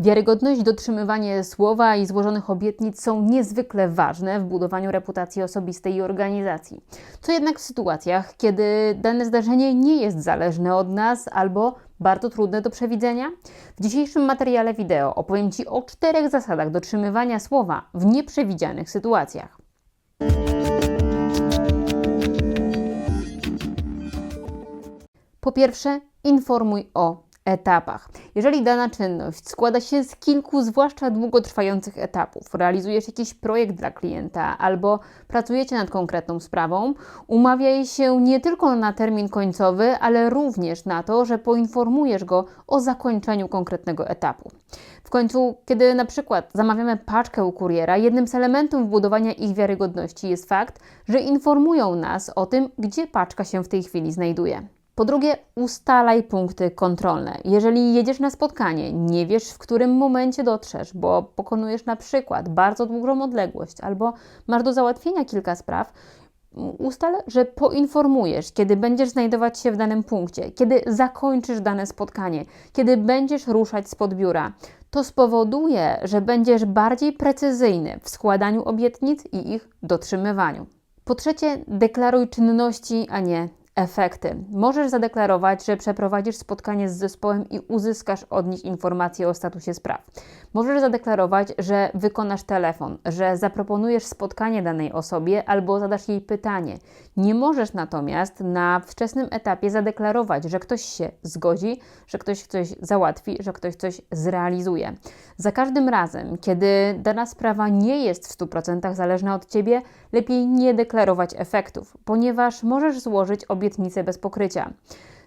Wiarygodność, dotrzymywanie słowa i złożonych obietnic są niezwykle ważne w budowaniu reputacji osobistej i organizacji. Co jednak w sytuacjach, kiedy dane zdarzenie nie jest zależne od nas albo bardzo trudne do przewidzenia? W dzisiejszym materiale wideo opowiem Ci o czterech zasadach dotrzymywania słowa w nieprzewidzianych sytuacjach. Po pierwsze, informuj o etapach. Jeżeli dana czynność składa się z kilku, zwłaszcza długotrwających etapów, realizujesz jakiś projekt dla klienta albo pracujecie nad konkretną sprawą, umawiaj się nie tylko na termin końcowy, ale również na to, że poinformujesz go o zakończeniu konkretnego etapu. W końcu, kiedy na przykład zamawiamy paczkę u kuriera, jednym z elementów budowania ich wiarygodności jest fakt, że informują nas o tym, gdzie paczka się w tej chwili znajduje. Po drugie, ustalaj punkty kontrolne. Jeżeli jedziesz na spotkanie, nie wiesz w którym momencie dotrzesz, bo pokonujesz na przykład bardzo długą odległość albo masz do załatwienia kilka spraw, ustal, że poinformujesz, kiedy będziesz znajdować się w danym punkcie, kiedy zakończysz dane spotkanie, kiedy będziesz ruszać spod biura. To spowoduje, że będziesz bardziej precyzyjny w składaniu obietnic i ich dotrzymywaniu. Po trzecie, deklaruj czynności, a nie efekty. Możesz zadeklarować, że przeprowadzisz spotkanie z zespołem i uzyskasz od nich informacje o statusie spraw. Możesz zadeklarować, że wykonasz telefon, że zaproponujesz spotkanie danej osobie albo zadasz jej pytanie. Nie możesz natomiast na wczesnym etapie zadeklarować, że ktoś się zgodzi, że ktoś coś załatwi, że ktoś coś zrealizuje. Za każdym razem, kiedy dana sprawa nie jest w 100% zależna od ciebie, lepiej nie deklarować efektów, ponieważ możesz złożyć obietnicę bez pokrycia.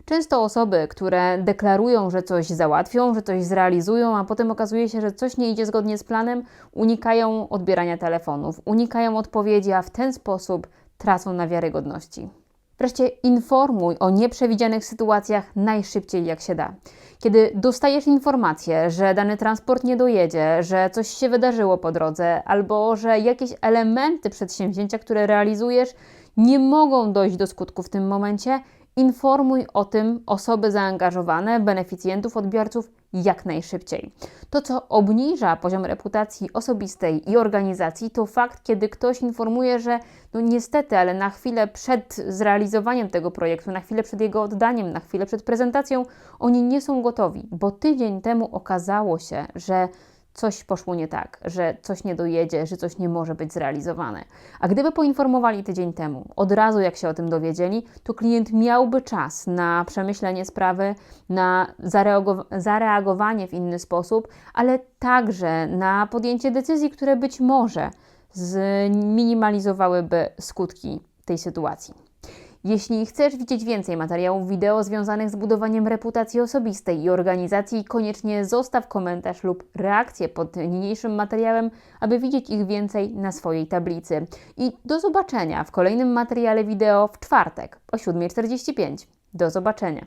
Często osoby, które deklarują, że coś załatwią, że coś zrealizują, a potem okazuje się, że coś nie idzie zgodnie z planem, unikają odbierania telefonów, unikają odpowiedzi, a w ten sposób tracą na wiarygodności. Wreszcie informuj o nieprzewidzianych sytuacjach najszybciej jak się da. Kiedy dostajesz informację, że dany transport nie dojedzie, że coś się wydarzyło po drodze, albo że jakieś elementy przedsięwzięcia, które realizujesz, nie mogą dojść do skutku w tym momencie, informuj o tym osoby zaangażowane, beneficjentów, odbiorców jak najszybciej. To, co obniża poziom reputacji osobistej i organizacji, to fakt, kiedy ktoś informuje, że no niestety, ale na chwilę przed zrealizowaniem tego projektu, na chwilę przed jego oddaniem, na chwilę przed prezentacją, oni nie są gotowi, bo tydzień temu okazało się, że coś poszło nie tak, że coś nie dojedzie, że coś nie może być zrealizowane. A gdyby poinformowali tydzień temu, od razu jak się o tym dowiedzieli, to klient miałby czas na przemyślenie sprawy, na zareagowanie w inny sposób, ale także na podjęcie decyzji, które być może zminimalizowałyby skutki tej sytuacji. Jeśli chcesz widzieć więcej materiałów wideo związanych z budowaniem reputacji osobistej i organizacji, koniecznie zostaw komentarz lub reakcję pod niniejszym materiałem, aby widzieć ich więcej na swojej tablicy. I do zobaczenia w kolejnym materiale wideo w czwartek o 7.45. Do zobaczenia.